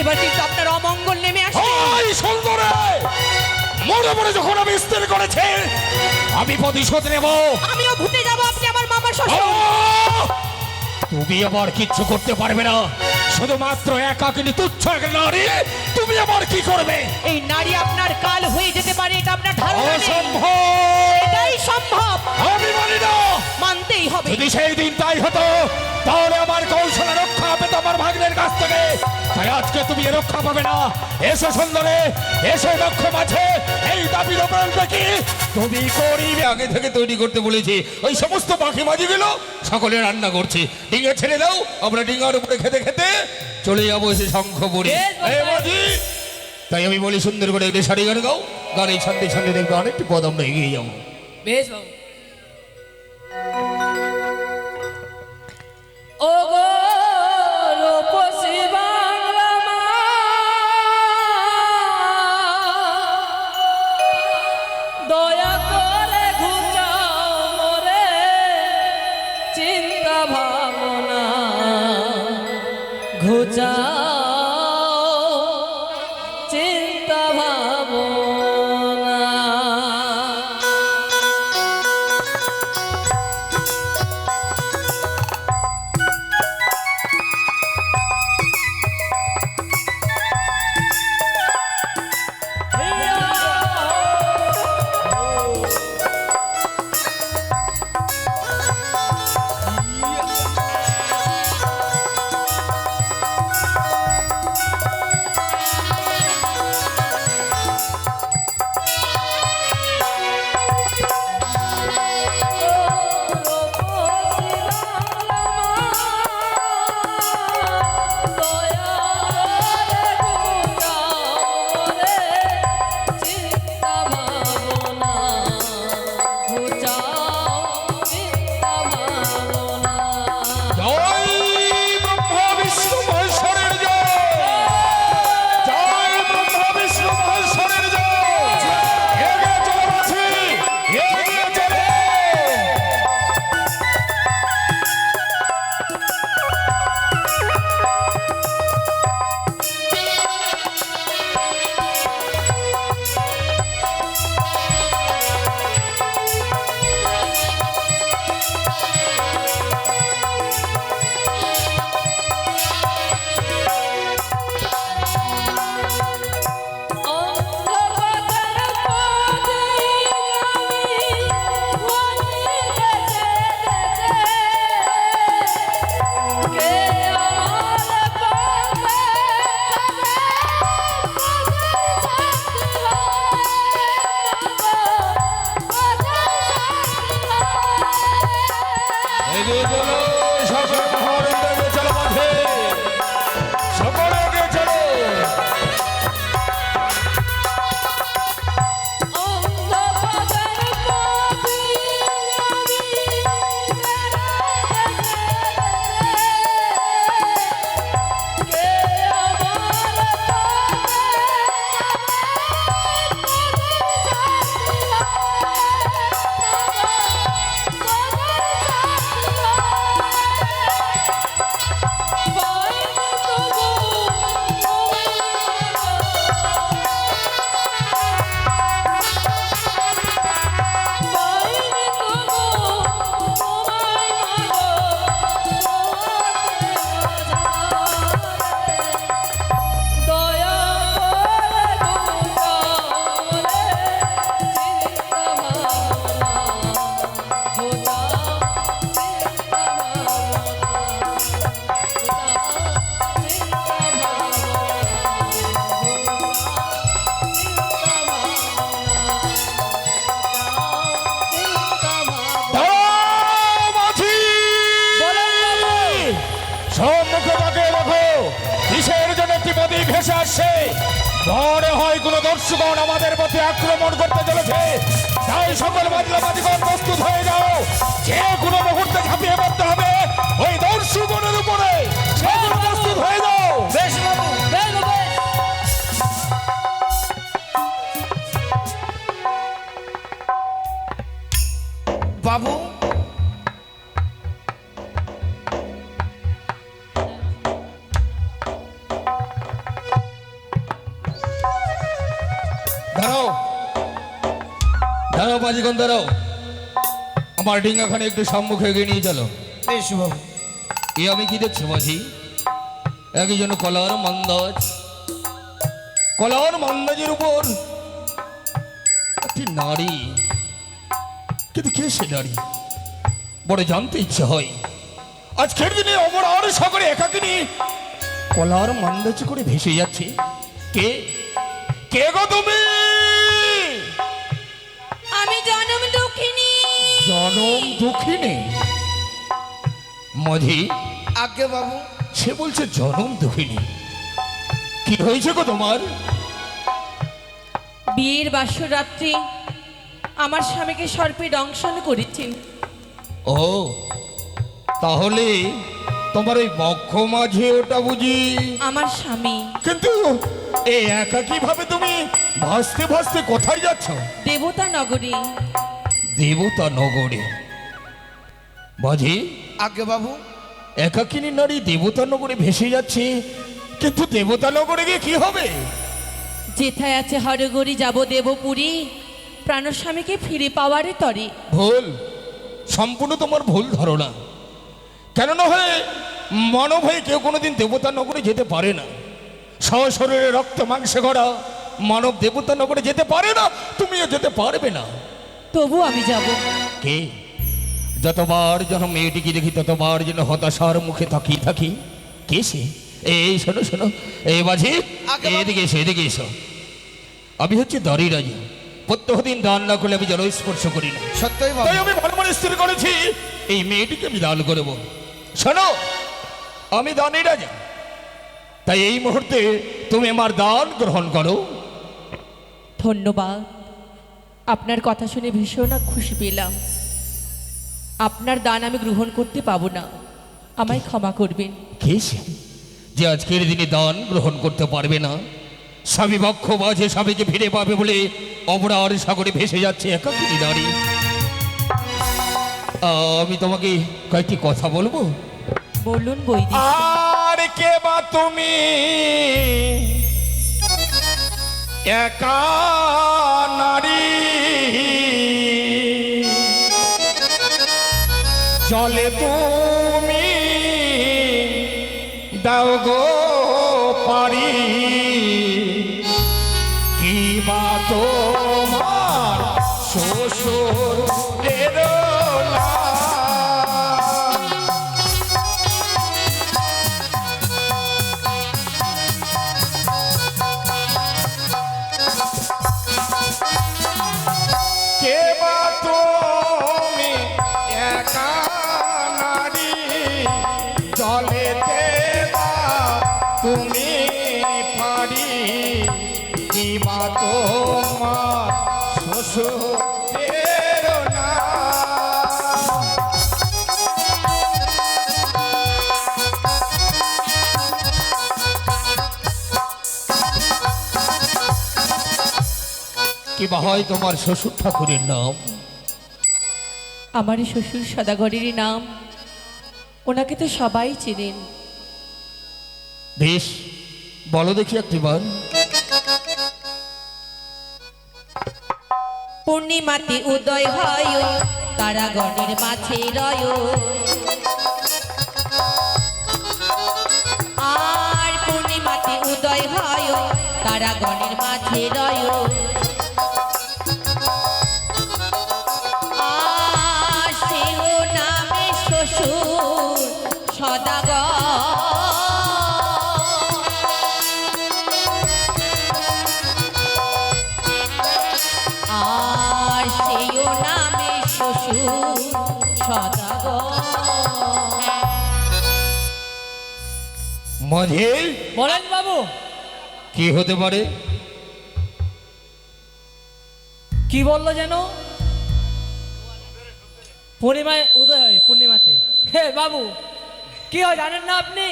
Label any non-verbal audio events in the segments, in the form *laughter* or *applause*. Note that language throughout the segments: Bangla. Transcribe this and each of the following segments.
এবার কিন্তু আপনার অমঙ্গল নেমে ওই সুন্দরে! মনে মনে যখন আমি স্থির করেছি আমি প্রতিশোধ নেব। আমিও ভুতে যাব আপনি আমার মামার শ্বশুর। তুমি আবার কিচ্ছু করতে পারবে না। শুধুমাত্র একাকিনী তুচ্ছ এক নারী। তুমি আবার কি করবে? এই নারী আপনার কাল হয়ে যেতে পারে এটা আপনার ধারণা অসম্ভব! এটাই সম্ভব। আমি মানি না! মানতেই হবে। যদি সেই দিন তাই হতো তাহলে আমার কৌশলে রক্ষা পেত আমার ভাগ্নের কাছ থেকে। তাই আজকে তুমি রক্ষা পাবে না। এসো সুন্দরে এসো লক্ষ্য মাঝে। এই দাবির ওপর দেখি। তুমি করিবে। আগে থেকে তৈরি করতে বলেছি। ওই সমস্ত পাখি মাঝিগুলো সকলে রান্না করছে। ডিঙে ছেড়ে দাও আমরা ডিঙার উপরে খেতে খেতে চলে যাব এসে শঙ্খ পড়ে। এই মাঝি! তাই আমি বলি সুন্দর করে একটি শাড়ি গান গাও। গানের সঙ্গে সঙ্গে দেখবে অনেকটি পদ আমরা এগিয়ে যাব। বেশ বাবু। মনে হয় কোন দর্শকগণ আমাদের পথে আক্রমণ করতে চলেছে। তাই সকল বাজলা বাজিগণ প্রস্তুত হয়ে যাও। যে কোনো মুহূর্তে ঝাঁপিয়ে পড়তে হবে। ওই দর্শকগণের উপরে সকল প্রস্তুত হয়ে যাও। বাবু দাঁড়াও বাজিগন দাঁড়াও। আমার ডিঙ্গাখানে একটু সম্মুখে এগিয়ে নিয়ে চলো। বেশ বাবু। এ আমি কি দেখছি মাঝি একজন কলার মন্দাজ। কলার মন্দাজের উপর একটি নারী। কিন্তু কে সে নারী? বড় জানতে ইচ্ছে হয়। আজকের দিনে অমর আর সাগরে একাকিনী কলার মন্দাজ করে ভেসে যাচ্ছে। কে? কে গো তুমি? আমি জনম দুঃখিনী। জনম দুঃখিনী? মাঝি আগে বাবু। সে বলছে জনম দুঃখিনী। কি হয়েছে গো তোমার? বিয়ের বাসর রাত্রি আমার স্বামীকে সর্পে দংশন করেছেন ও তাহলে তোমার ওই বক্ষ মাঝে ওটা বুঝি? আমার স্বামী। কিন্তু এই একা কীভাবে তুমি ভাসতে ভাসতে কোথায় যাচ্ছ? দেবতা নগরী। দেবতা নগরে। বাজি আগে বাবু। একাকিনী নারী দেবতা নগরে ভেসে যাচ্ছে কিন্তু দেবতা নগরে গিয়ে কি হবে? যেথায় আছে হরগরি যাব দেবপুরী। প্রাণস্বামীকে ফিরে পাওয়ারে তরে। ভুল। সম্পূর্ণ তোমার ভুল ধারণা। কেন না হয় মানব হয়ে কেউ কোনোদিন দেবতা নগরে যেতে পারে না। সশরীরে রক্ত মাংসে গড়া মানব দেবতা নগরে যেতে পারে না তুমিও যেতে পারবে না। তবু আমি যাব। কে? যতবার যেন মেয়েটিকে দেখি ততবার যেন হতাশার মুখে তাকিয়ে থাকি। কে সে? এই শোনো শোনো এই বাজি আগে এদিকে এসো এদিকে এসো। আমি হচ্ছে দাঁড়ি রাজি। প্রত্যহ দিন দান না করলে আমি জল স্পর্শ করি না। সত্যই তাই আমি ভালো মনে স্থির করেছি। এই মেয়েটিকে আমি দান করব শোনো আমি দানই রাজা। তাই এই মুহূর্তে তুমি আমার দান গ্রহণ করো। ধন্যবাদ। আপনার কথা শুনে ভীষণ খুশি পেলাম। আপনার দান আমি গ্রহণ করতে পাবো না। আমায় ক্ষমা করবেন। কে সে? যে আজকের দিনে দান গ্রহণ করতে পারবে না। স্বামী বক্ষ বাজে স্বামীকে ফিরে পাবে বলে অমরার সাগরে ভেসে যাচ্ছে একাকিনী নারী। আমি তোমাকে কয়েকটি কথা বলব? বলুন বই কে বা তুমি? একা নারী। চলে তুমি দাও গো। কি হয় তোমার শ্বশুর ঠাকুরের নাম? আমারই শ্বশুর সদাগরেরই নাম। ওনাকে তো সবাই চেনেন। বেশ বলো দেখি একটিবার। পূর্ণিমাতে উদয় হয় তারাগণের মাঝে রয় আর পূর্ণিমাতে উদয় হয় তারাগণের মাঝে রয় মাঝে বলেন বাবু। কি হতে পারে? কি বলল যেন? পূর্ণিমায় উদয় হয় পূর্ণিমাতে। হে বাবু কি হয় জানেন না আপনি?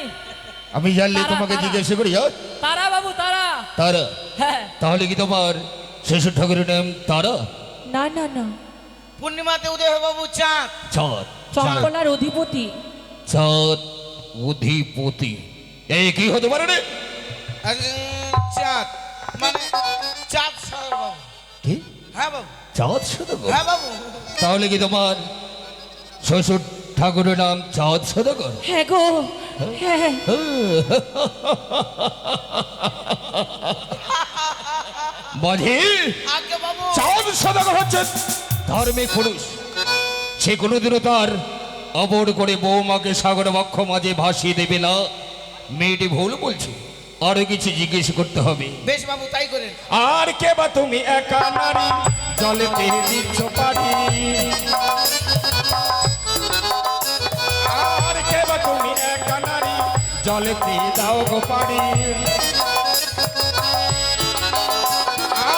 আমি জানলে তারা, তোমাকে। জিজ্ঞাসা করি হ্যাঁ? তারা বাবু তারা। তারা? হ্যাঁ। তাহলে কি তোমার শ্বশুর ঠাকুরের নাম তারা? না না না। পূর্ণিমাতে উদয় হয় বাবু চাঁদ। চাঁদ। চম্পলার অধিপতি। চাঁদ অধিপতি। এই কি হতে পারে রে? চাঁদ। মানে চাঁদ বাবু। হ্যাঁ বাবু। চাঁদ হ্যাঁ বাবু। তাহলে কি তোমার শ্বশুর ঠাকুরের নাম চাঁদ সদাগর হ্যাঁ গো। হ্যাঁ বাজি আগে চাঁদ সদাগর হচ্ছে ধার্মিক পুরুষ। সে কোনোদিনও তার অবর করে বৌমাকে সাগর বক্ষ মাঝে ভাসিয়ে দেবে না। মেয়েটি ভুল বলছে। আরও কিছু জিজ্ঞেস করতে হবে। বেশ বাবু তাই করেন। আর কে বা তুমি একা নারী? জলেতে দিচ্ছ পারি আর কে বা তুমি একা নারী? জলেতে দাও গো পারি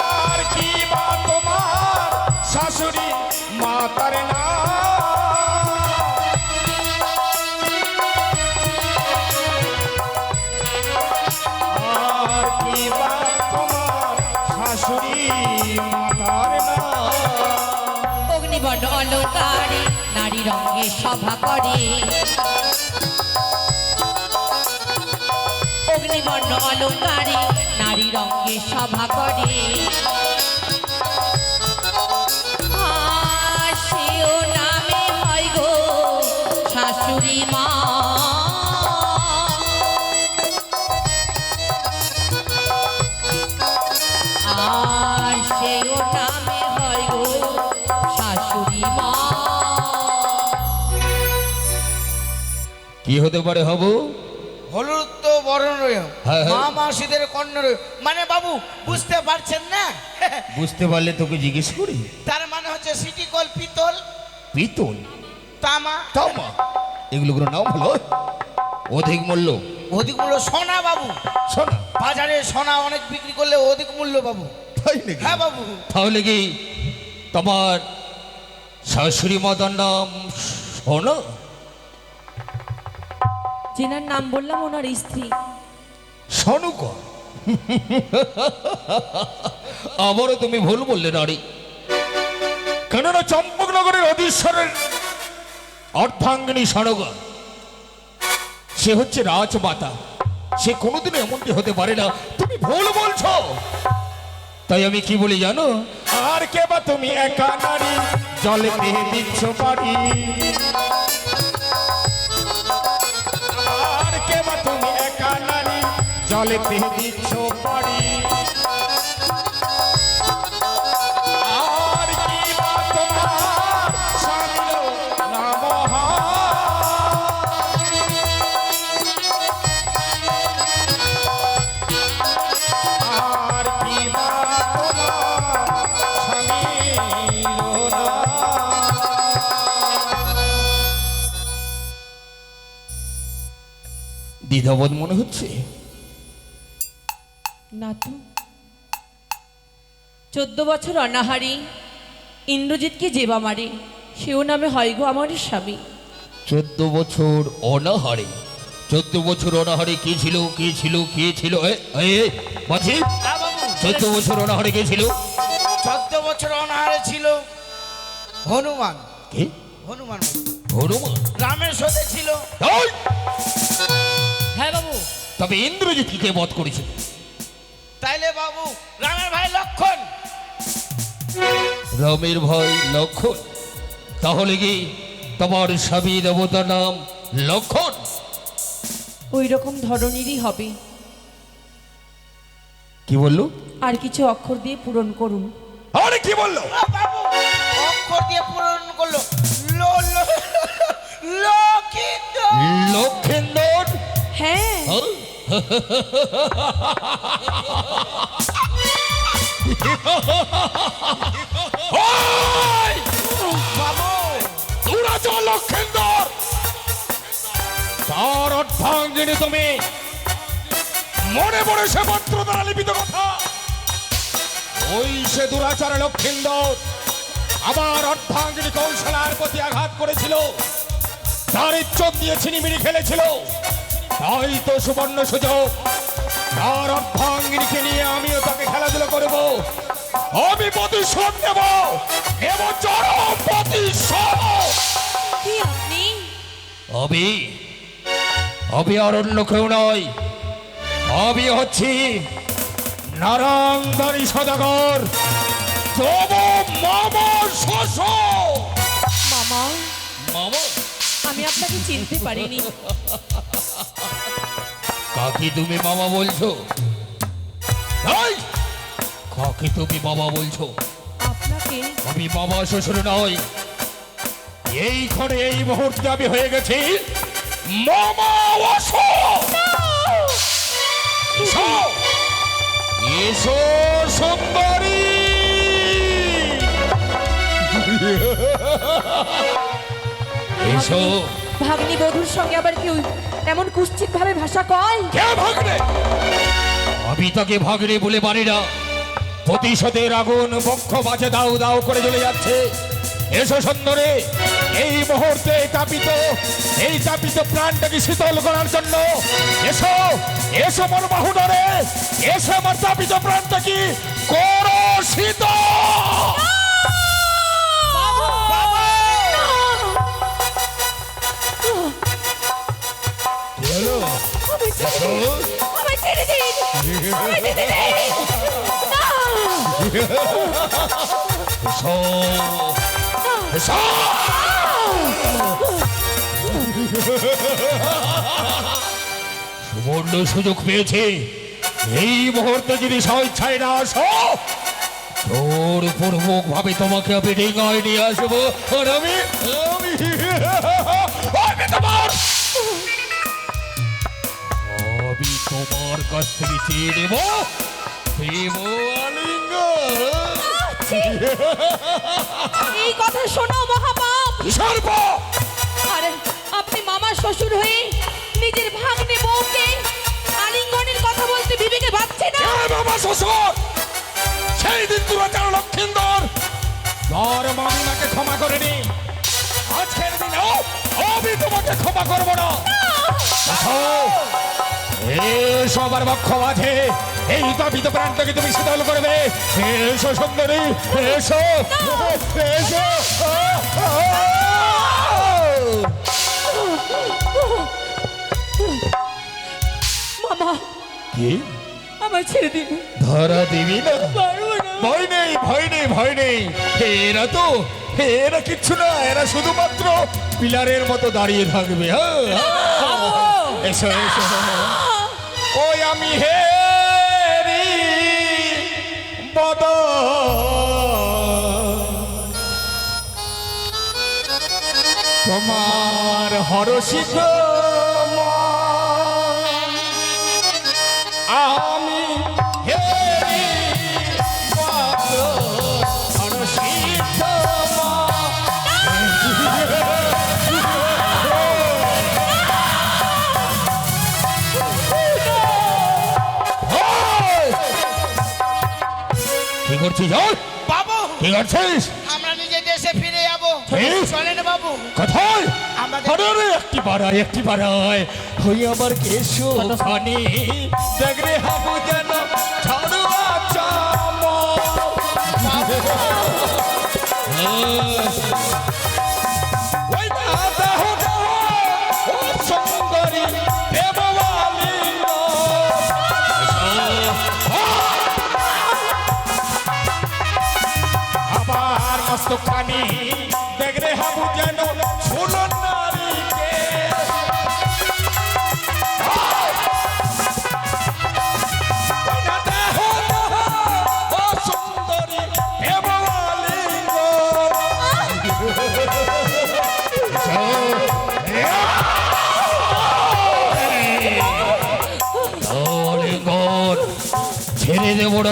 আর কি বা তোমার শাশুড়ি মাতার না? অগ্নিবর্ণ নারী রঙে সভা করে। অগ্নিবর্ণ অলঙ্কারে নারী রঙে সভা করে। শাশুড়ি মা। হতে পারে হব। হলুদ তো বরণ হ্যাঁ, হ্যাঁ। মা মাসিদের রয়ে মানে বাবু বুঝতে পারছেন না? বুঝতে পারলে তোকে জিজ্ঞেস করি। তার মানে হচ্ছে সিটি কল পিতল পিতল? তামা। তামা? এগুলো কোনো নাম হলো? অধিক মূল্য? অধিক মূল্য সোনা বাবু। বাজারে সোনা অনেক বিক্রি করলে অধিক মূল্য বাবু। তাই নাকি? হ্যাঁ বাবু। তাহলে কি তোমার শাশুড়ি মাতার নাম শোনো যেনার নাম বললাম ওনার স্ত্রী। সনুকর আবারও তুমি ভুল বললে, নারী। কেননা চম্পকনগরের অধীশ্বরের অর্ধাঙ্গিনী সনগর সে হচ্ছে রাজমাতা। সে কোনোদিন এমনটি হতে পারে না। তুমি ভুল বলছো। তাই আমি কি বলি জানো? আর কে বা তুমি একা নারী, জলে দিচ্ছ পারি বা তোমার স্বামীর নাম দ্বিধাবোধ মনে হচ্ছে? চোদ্দ বছর অনাহারি। ইন্দ্রজিৎকে জেবা মারে। সেও নামে হয় গো আমার স্বামী। চোদ্দ বছর অনাহারে। চোদ্দ বছর অনাহারে কি ছিল কি ছিল কি ছিল? মাঝি? হ্যাঁ চোদ্দ বছর অনাহারে কে ছিল? চোদ্দ বছর অনাহারে ছিল হনুমান। কে? হনুমান হনুমান? রামের সাথে ছিল হ্যাঁ বাবু। তবে ইন্দ্রজিৎ কে বধ করেছিল? তাইলে বাবু রামের ভয় লক্ষণ। তাহলে কি তোমার স্বামী দেবতার নাম লক্ষণ? ওই রকম ধরনেরই হবে। কি বলল? আর কিছু অক্ষর দিয়ে পূরণ করুন। আরে কি বলল? অক্ষর দিয়ে পূরণ করল। লো লো লক্ষিত লক্ষেন্দর? হ্যাঁ? *laughs* তার তুমি। মনে মনে সে পত্র দ্বারা লিপিত কথা ওই সে দুরাচার লক্ষেন্দর আমার অর্ধাঙ্গিনী কৌশলার প্রতি আঘাত করেছিল তার ইচ্ছক দিয়ে ছিনিমিনি খেলেছিল তাই তো সুবর্ণ সুযোগ তার অর্ধাঙ্গিনীকে নিয়ে আমিও তাকে খেলাধুলা করব। আমি প্রতিশোধ নেব। নেব চরম প্রতিশোধ। কি আপনি? অবি অবি আর অন্য কেউ নয়। অবি হচ্ছি নারায়ণদারি সদাগর। তব মামা মামা মামা? আমি আপনাকে চিনতে পারিনি। কাকি তুমি মামা বলছো! কাকি তুমি বাবা বলছো? আমি বাবা শ্বশুর নই। এই ঘরে এই মুহূর্তে আমি হয়ে গেছি মামা এসো! এসো সুন্দরী! *laughs* এসো। ভাগ্নি বধুর সঙ্গে আবার কেউ এমন কুশ্চিত ভাবে ভাষা কয়? কে আমি তাকে ভাগনে বলে পারি না। প্রতিশোধের আগুন বক্ষ বাজে দাও দাও করে জ্বলে যাচ্ছে। এসো সুন্দরে, এই মুহূর্তে তাপিত, এই তাপিত প্রাণটাকে শীতল করার জন্য এসো এসো আমার বাহুডরে, এসো আমার তাপিত প্রাণটাকে করো শীতল। হলো? সুবর্ণ সুযোগ পেয়েছে এই মুহূর্তে যদি স্বেচ্ছায় না আসো, তোর পূর্বক ভাবে তোমাকে আমি ডিঙায় নিয়ে আসব আর আমি কাছ থেকে চেয়ে নেব প্রেম আলিঙ্গন ছি! এই কথা শোনো মহাপাপ। সর্ব! আরে আপনি মামার শ্বশুর হয়ে নিজের ভাগ্নে বউকে আলিঙ্গনের কথা বলতে বিবেকে বাঁচছে না? বাবা শ্বশুর? সেই দিন তুমি চার লক্ষিন্দর? তোর মামিমাকে ক্ষমা করে নি। আজকের দিনে আমি তোমাকে ক্ষমা করব না। আমার বক্ষ মাঝে এই তাপিত প্রাণটাকে তুমি শীতল করবে। এসো সুন্দরী এসো। এসো। মামা কি? আমায় ছেড়ে দিন। ধরা দিবি না। ভয় নেই ভয় নেই ভয় নেই। এরা তো এরা কিচ্ছু না এরা শুধুমাত্র পিলারের মতো দাঁড়িয়ে থাকবে। হ্যাঁ। এসো এসো। আমি হেরি বদ। তোমার হরষিত আমি করছিস? বাবু কি করছিস? আমরা নিজে দেশে ফিরে যাব। এই? চলেন বাবু। কোথায়? আমাদের- আরে রে, একটি বাড়ায় হই আমার কেশো হাবু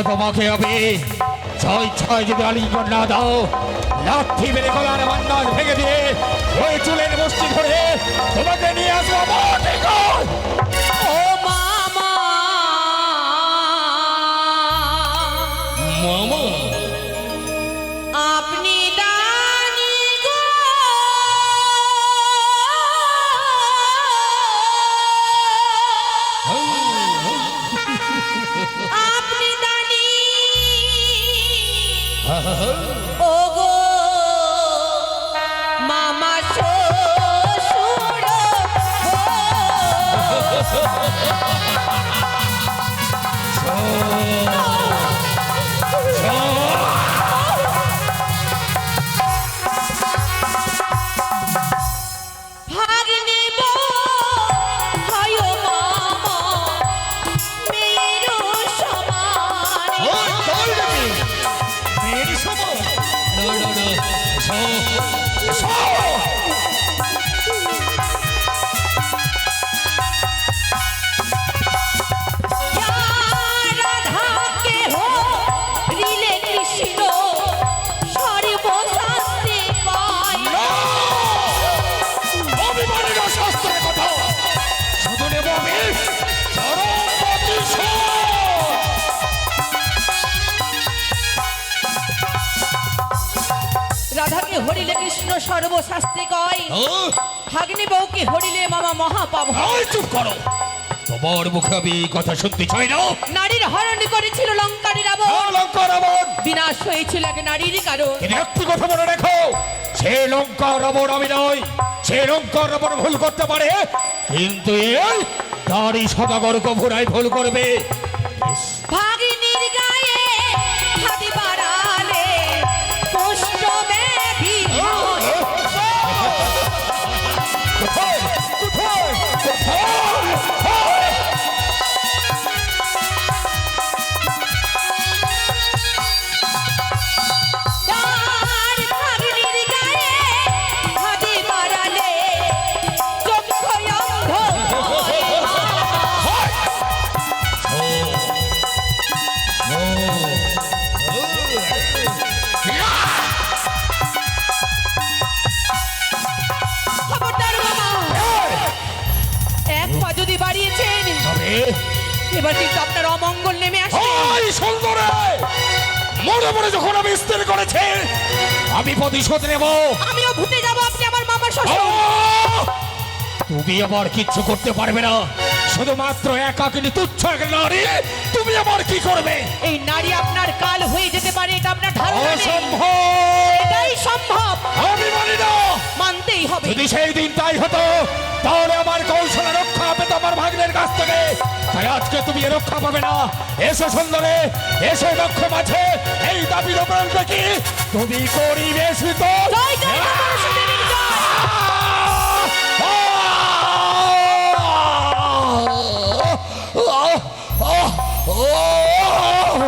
তোমাকে আমি ছয় ছয় যদি আলিঙ্গন না দাও, লাঠি মেরে গলার মান্নাস ভেঙে দিয়ে ওই চুলের মুষ্টি ধরে তোমাকে নিয়ে কৃষ্ণ সর্বশাস্ত্রে কয়। ভাগ্নি বউকে হরিলে মামা মহাপাপ চুপ করো। তোমার মুখে আমি কথা শুনতে চাই না। নারীর হরণ করেছিল লঙ্কারী রাবণ। হ্যাঁ, লঙ্কা রাবণ। বিনাশ হয়েছিল এক নারীর কারণ। একটি কথা মনে রেখো। সে লঙ্কা রাবণ আমি নই। সে লঙ্কা রাবণ ভুল করতে পারে। কিন্তু এই দাড়ি সদাগর কভুরাই ভুল করবে। ভাগিনীর গায়ে মনে মনে যখন আমি স্থির করেছি আমি প্রতিশোধ নেব। আমিও ভূতে যাব আপনি আমার মামার শ্বশুর। তুমি আবার কিচ্ছু করতে পারবে না। শুধুমাত্র একাকিনী তুচ্ছ এক নারী তুমি আবার কি করবে? এই নারী আপনার কাল হয়ে যেতে পারে এটা আপনার ধারণা অসম্ভব! এটাই সম্ভব। আমি মানি না। মানতেই হবে। যদি সেই দিন তাই হতো তাহলে আমার কৌশলে রক্ষা পেত আমার ভাগ্নের কাছ থেকে। তাই আজকে তুমি এ রক্ষা পাবে না। এসো সুন্দরে এসে লক্ষ্য মাঝে। এই দাবির ওপর দেখি। তুমি পরিবেশিত।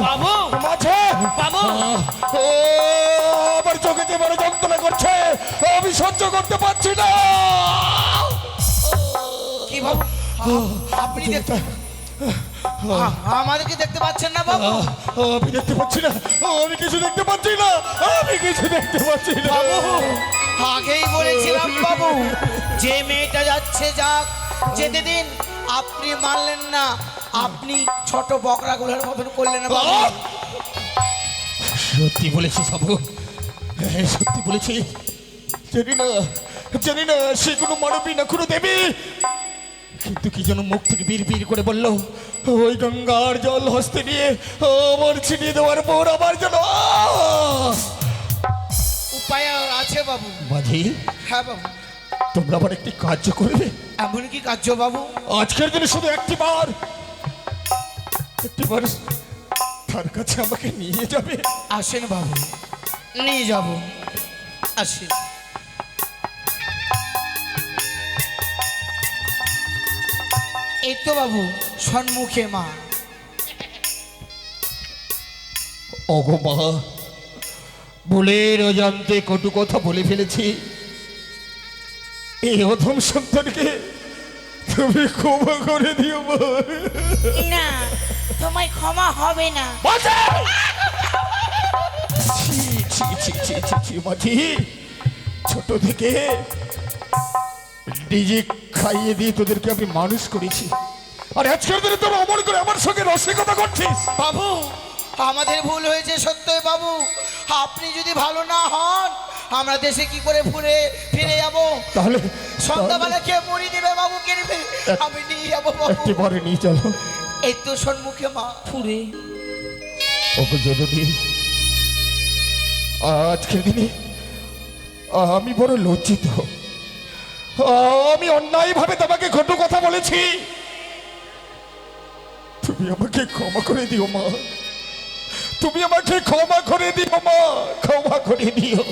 বাবু মাঝে। বাবু। ও, আমার চোখে যে বড় যন্ত্রণা করছে আমি সহ্য করতে পারছি না। কি বাবু আপনি দেখতে আমাদেরকে দেখতে পাচ্ছেন না বাবু? আমি দেখতে পাচ্ছি না। আমি কিছু দেখতে পাচ্ছি না। আমি কিছু দেখতে পাচ্ছি না। বাবু আগেই বলেছিলাম বাবু যে মেয়েটা যাচ্ছে যাক যেতে দিন আপনি মানলেন না আপনি ছোট বকরাগুলোর মতন করলেন বাবু। সত্যি বলেছি সাবু হ্যাঁ, সত্যি বলেছি। জানি না জানি না সে কোনো মানবী না কোনো দেবী। কিন্তু কি যেন মুখ থেকে বীর বীর করে বলল ওই গঙ্গার জল হস্তে নিয়ে আমার ছিনিয়ে দেওয়ার পর আমার আহ! উপায় আছে বাবু। মাঝি হ্যাঁ বাবু। তোমরা আবার একটি কার্য করবে? এমন কি কার্য বাবু? আজকের দিনে শুধু একটি বার। একটি বার তার কাছে আমাকে নিয়ে যাবে। আসেন বাবু। নিয়ে যাব। আসেন। এই তো বাবু সম্মুখে মা। ওগো মা ভুলের অজান্তে কটু কথা বলে ফেলেছি। এই অধম সন্তানকে তুমি ক্ষমা করে দিও মা। না তোমায় ক্ষমা হবে না। ছি, ছি, ছি, ছি, ছি, ছি, ছোট থেকে ডিজে খাইয়ে দিয়ে তোদেরকে আমি মানুষ করেছি। আর আজকের দিনে তোরা অমর করে আমার সঙ্গে রসিকতা করছিস। বাবু আমাদের ভুল হয়েছে সত্যই বাবু। আপনি যদি ভালো না হন আমরা দেশে কি করে ফুরে ফিরে যাব? তাহলে সন্ধ্যাবেলা কে মরি দেবে বাবু কে নেবে আমি নিয়ে যাব বাবু। একটি বারে নিয়ে চলো। এই তো সম্মুখে মা। ফুরে ওকে জরুরি আজকের দিনে আমি বড় লজ্জিত। আমি অন্যায়ভাবে তোমাকে ঘটু কথা বলেছি। তুমি আমাকে ক্ষমা করে দিও, মা। তুমি আমাকে ক্ষমা করে দিও, মা। ক্ষমা করে দিও।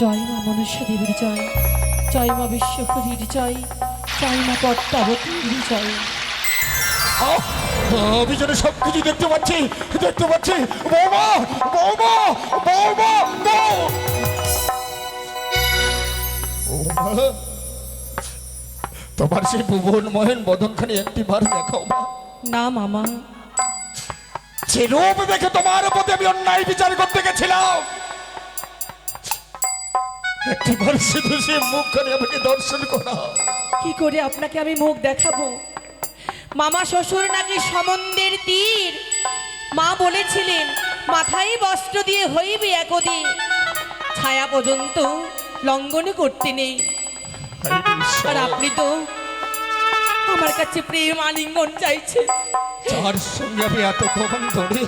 জয় মা মনুষ্য দেবীর জয় জয় মা বিশ্বহরির জয়। জয় আহ, আমি সব কিছু দেখতে পাচ্ছি দেখতে পাচ্ছি। বৌমা বৌমা বৌমা তোমার সেই ভুবন মহেন বদনখানি একটি বার দেখাও মা। না মামা। যে রূপ দেখে তোমার প্রতি আমি অন্যায় বিচার করতে গেছিলাম। একটিবার শুধু সে মুখখানে আমাকে দর্শন করা। কি করে আপনাকে আমি মুখ দেখাবো? মামা শ্বশুর নাকি সমন্দের তীর? মা বলেছিলেন, মাথায় বস্ত্র দিয়ে হইবে একদিন। ছায়া পর্যন্ত লঙ্ঘন করতে নেই। আর আপনি তো আমার কাছে প্রেম আলিঙ্গন চাইছে যার সঙ্গে আমি এতক্ষণ ধরে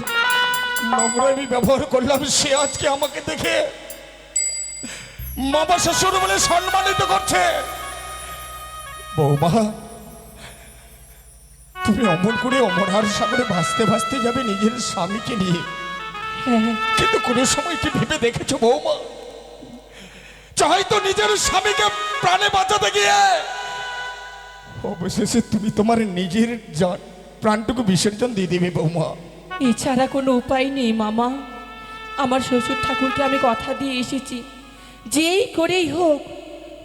নোংরামি ব্যবহার করলাম, সে আজকে আমাকে দেখে মামা শ্বশুর বলে সম্মানিত করছে। বৌমা তুমি অমন করে অমরার সাগরে ভাসতে ভাসতে যাবে নিজের স্বামীকে নিয়ে। হ্যাঁ। কিন্তু কোনো সময় কি ভেবে দেখেছ বৌমা? চাই তো নিজের স্বামীকে প্রাণে বাঁচাতে গিয়ে। অবশেষে তুমি তোমার নিজের জান প্রাণটুকু বিসর্জন দিয়ে দেবে বৌমা। এছাড়া কোনো উপায় নেই মামা। আমার শ্বশুর ঠাকুরকে আমি কথা দিয়ে এসেছি। যেই করেই হোক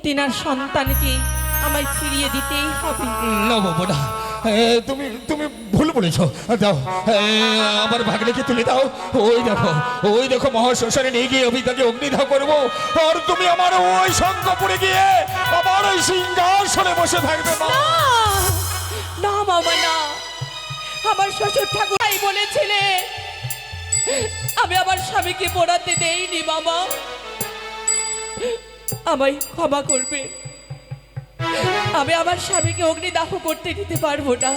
তেনার সন্তানকে আমায় ফিরিয়ে দিতেই হবে। না বাবু না তুমি তুমি ভুল বলেছ। দাও। আমার ভাগ্নেকে তুলে দাও। ওই দেখো ওই দেখো মহাশ্মশানে নিয়ে গিয়ে আমি তাকে অগ্নিধা করব। আর তুমি আমার ওই শঙ্কপুরে গিয়ে আমার ওই সিংহাসনে বসে থাকবে না, মামা না। আমার শ্বশুর ঠাকুরাই বলেছিলে। আমি আমার স্বামীকে পড়াতে দেইনি মামা। আমায় ক্ষমা করবে আমি আমার স্বামীকে অগ্নিদাহ করতে দিতে পারব না।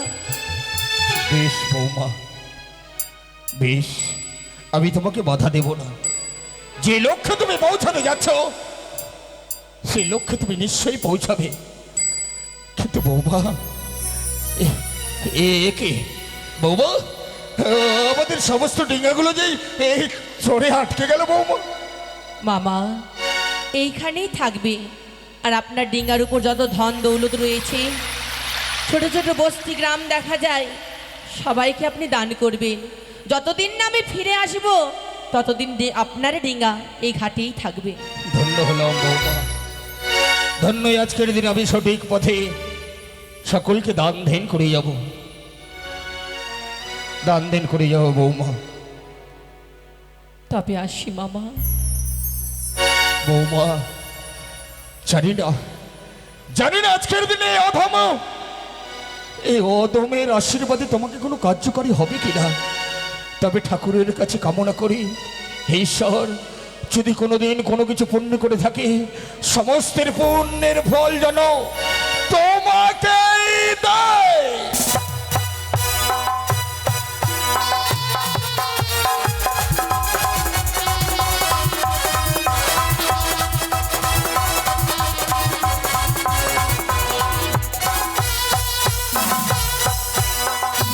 বেশ বৌমা বেশ। আমি তোমাকে বাধা দেব না। যে লক্ষ্যে তুমি পৌঁছাতে যাচ্ছ সেই লক্ষ্যে তুমি নিশ্চয়ই পৌঁছাবে। কিন্তু বৌমা এ- একে বৌমা আমাদের সমস্ত ডিঙ্গাগুলো যে এই চড়ে আটকে গেল বৌমা। মামা এইখানেই থাকবে। আর আপনার ডিঙ্গার উপর যত ধন দৌলত রয়েছে ছোট ছোট বস্তি গ্রাম দেখা যায় সবাইকে আপনি দান করবেন। যতদিন না আমি ফিরে আসব ততদিন আপনার ডিঙ্গা এই ঘাটেই থাকবে। ধন্য হলাম বৌমা। ধন্যই আজকের দিন আমি সঠিক পথে সকলকে দান ধ্যান করে যাব। দান ধ্যান করে যাব বৌমা। তবে আসি মামা। বৌমা জানি না। জানি না আজকের দিনে অধম। এই অধমের আশীর্বাদে তোমাকে কোনো কার্যকারী হবে কিনা? তবে ঠাকুরের কাছে কামনা করি, হে ঈশ্বর, যদি কোনোদিন কোনো কিছু পুণ্য করে থাকে, সমস্তের পুণ্যের ফল যেন তোমাকে দেয়।